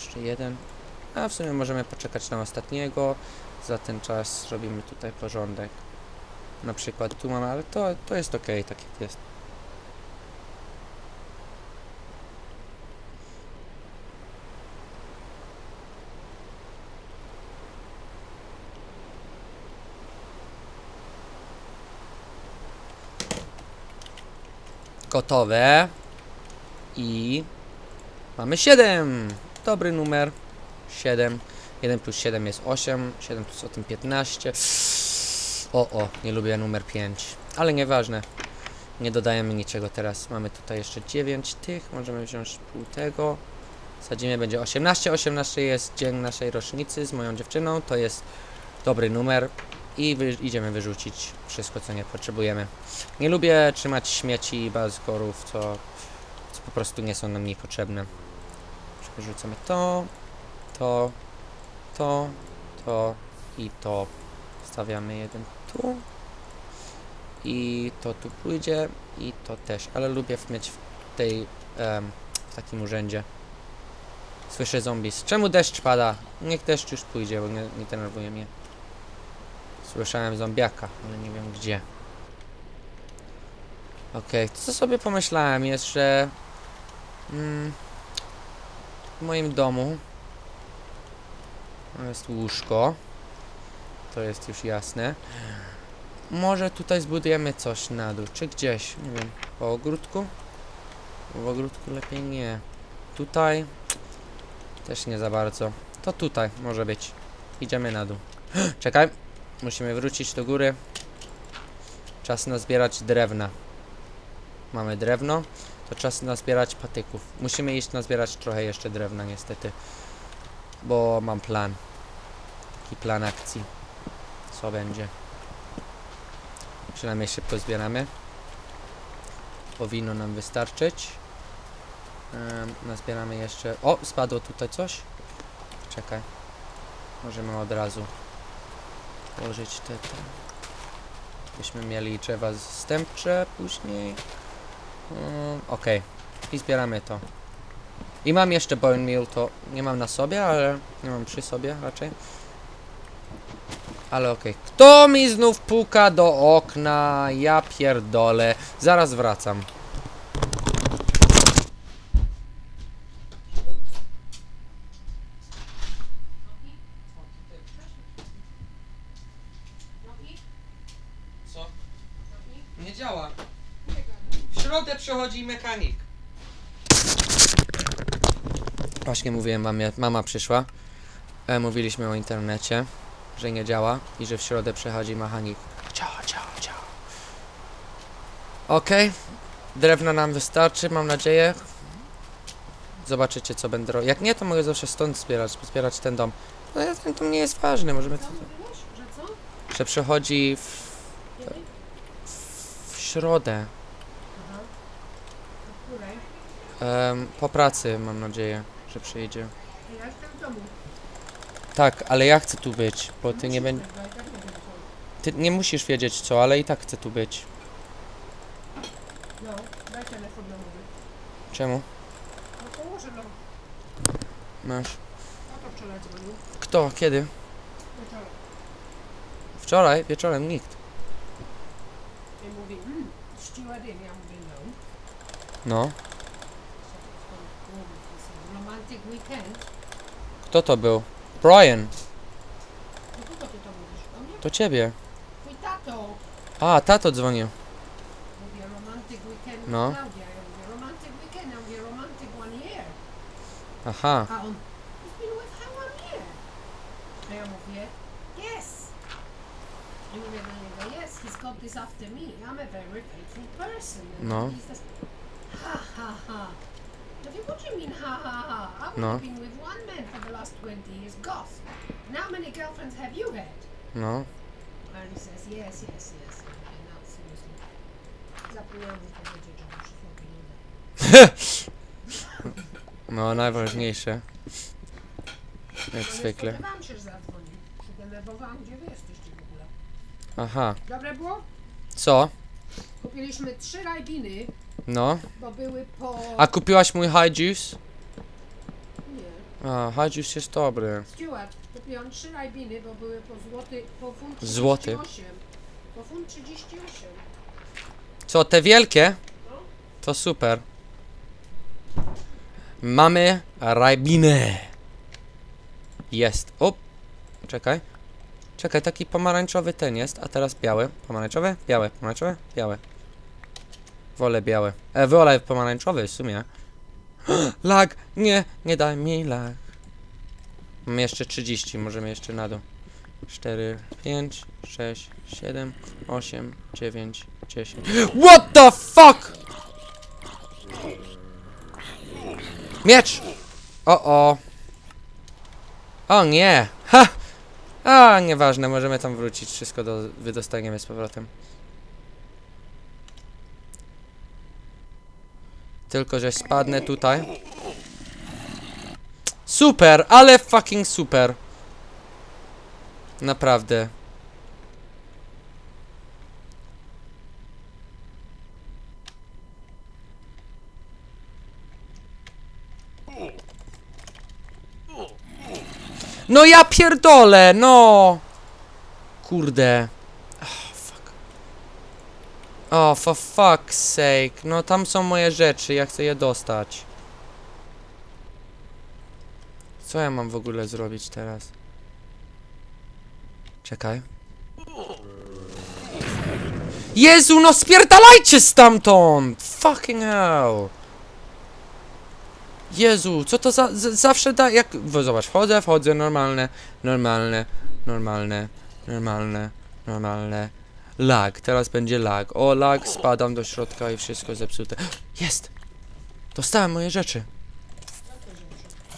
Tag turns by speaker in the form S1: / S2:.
S1: Jeszcze jeden. A w sumie możemy poczekać na ostatniego. Za ten czas robimy tutaj porządek. Na przykład tu mamy, ale to, to jest ok, tak jak jest. Gotowe. I mamy 7. Dobry numer. 7. 1 plus 7 jest 8. 7 plus 8 15. O, o, nie lubię numer 5. Ale nieważne. Nie dodajemy niczego teraz. Mamy tutaj jeszcze 9 tych. Możemy wziąć pół tego. Sadzimy będzie 18. 18 jest dzień naszej rocznicy z moją dziewczyną. To jest dobry numer. I wy, idziemy wyrzucić wszystko, co nie potrzebujemy. Nie lubię trzymać śmieci i bazkorów, co, co po prostu nie są nam niepotrzebne. Wyrzucamy to, to, to, to i to. Stawiamy jeden tu. I to tu pójdzie i to też, ale lubię mieć w tej, w takim urzędzie. Słyszę zombies. Czemu deszcz pada? Niech deszcz już pójdzie, bo nie, nie denerwuje mnie. Słyszałem zombiaka, ale nie wiem gdzie. Okej, to co sobie pomyślałem jest, że mm, w moim domu jest łóżko. To jest już jasne. Może tutaj zbudujemy coś na dół, czy gdzieś, nie wiem, po ogródku? W ogródku lepiej nie. Tutaj też nie za bardzo. To tutaj może być. Idziemy na dół. Czekaj, musimy wrócić do góry. Czas nazbierać drewna. Mamy drewno, to czas nazbierać patyków. Musimy iść nazbierać trochę jeszcze drewna niestety. Bo mam plan. Taki plan akcji. Co będzie. Przynajmniej szybko zbieramy. Powinno nam wystarczyć. Em, nazbieramy jeszcze... O! Spadło tutaj coś. Czekaj. Możemy od razu położyć te... te. Byśmy mieli drzewa zstępcze później. Mm, Okej. I zbieramy to. I mam jeszcze bone meal, to nie mam na sobie, ale nie mam przy sobie raczej. Ale okej. Kto mi znów puka do okna? Ja pierdolę. Zaraz wracam. Nie działa. W środę przychodzi mechanik. Właśnie mówiłem mamie, mama przyszła. E, mówiliśmy o internecie, że nie działa i że w środę przychodzi mechanik. Działa, działa, działa. Okej. Drewna nam wystarczy, mam nadzieję. Zobaczycie co będę robił. Jak nie, to mogę zawsze stąd zbierać, zbierać ten dom. No ja- ten dom nie jest ważny, możemy...
S2: Co mówiłeś? Że co?
S1: Że przychodzi w, w środę.
S2: Aha. O której?
S1: Em, po pracy mam nadzieję, że przyjdzie.
S2: Ja jestem w domu.
S1: Tak, ale ja chcę tu być, bo ty nie będziesz.
S2: bo ja tak nie wiem, co.
S1: Ty nie musisz wiedzieć co, ale i tak chcę tu być.
S2: No, daj telefon domowy.
S1: Czemu?
S2: No położę, no.
S1: Masz.
S2: No to wczoraj dzwonił.
S1: Kto? Kiedy?
S2: Wieczorem.
S1: Wczoraj? Wieczorem nikt.
S2: I mówi, mm, stewardin. Ja mówię, no.
S1: No.
S2: Weekend.
S1: Kto to był? Brian.
S2: No kogo ty to mówisz? Do mnie?
S1: To ciebie.
S2: Twój tato.
S1: A, tato dzwonił.
S2: Mówię, romantic weekend
S1: No.
S2: Klaudia. Ja mówię, romantic weekend. Ja mówię, romantic one year.
S1: Aha.
S2: A on, he's been with her one year. A ja mówię, yes. I mówię do niego, yes, he's got this after me. I'm a very faithful person. And
S1: No.
S2: He says, ha, ha, ha. Mówię, what do you mean, ha, ha, ha? I've
S1: No.
S2: only been with one man for the last 20 years, Goss. And how many girlfriends have you had?
S1: No.
S2: And he says, yes, yes, yes. I mówię, no, seriously. Zapomniałam mu powiedzieć, że przysłał pieniądze.
S1: No, najważniejsze. Jak
S2: No nie
S1: zwykle.
S2: spodziewałam się, że zadzwoni. Się denerwowałam, gdzie wy jesteście w ogóle.
S1: Aha.
S2: Dobre było?
S1: Co?
S2: Kupiliśmy trzy rajbiny,
S1: No.
S2: bo były po...
S1: A kupiłaś mój high juice?
S2: Nie. No.
S1: A, Hadzius jest dobry.
S2: Stuart, kupiłam trzy rajbiny, bo były po złoty, po funt 38.
S1: Złoty.
S2: Po funt 38.
S1: Co, te wielkie? To super. Mamy rajbinę. Jest. O! Czekaj. Czekaj, taki pomarańczowy ten jest, a teraz biały. Pomarańczowy? Białe. Pomarańczowe? Białe. Wolę białe. E, wolę pomarańczowy w sumie. lag! Nie, nie daj mi lag. Mam jeszcze 30, możemy jeszcze na dół. 4, 5, 6, 7, 8, 9, 10. What the fuck? Miecz! O o. O nie! Ha! A, nieważne, możemy tam wrócić, wszystko do, wydostaniemy z powrotem. Tylko, że spadnę tutaj. Super, ale fucking super. Naprawdę. No ja pierdolę, no! Kurde. Fuck. Oh, for fuck's sake. No tam są moje rzeczy, ja chcę je dostać. Co ja mam w ogóle zrobić teraz? Czekaj. Jezu, no spierdalajcie stamtąd! Fucking hell! Jezu, co to za, zawsze da, jak, zobacz, wchodzę, wchodzę, normalne, normalne, normalne, normalne, normalne, lag, teraz będzie lag, o lag, spadam do środka i wszystko zepsute, jest, dostałem moje rzeczy,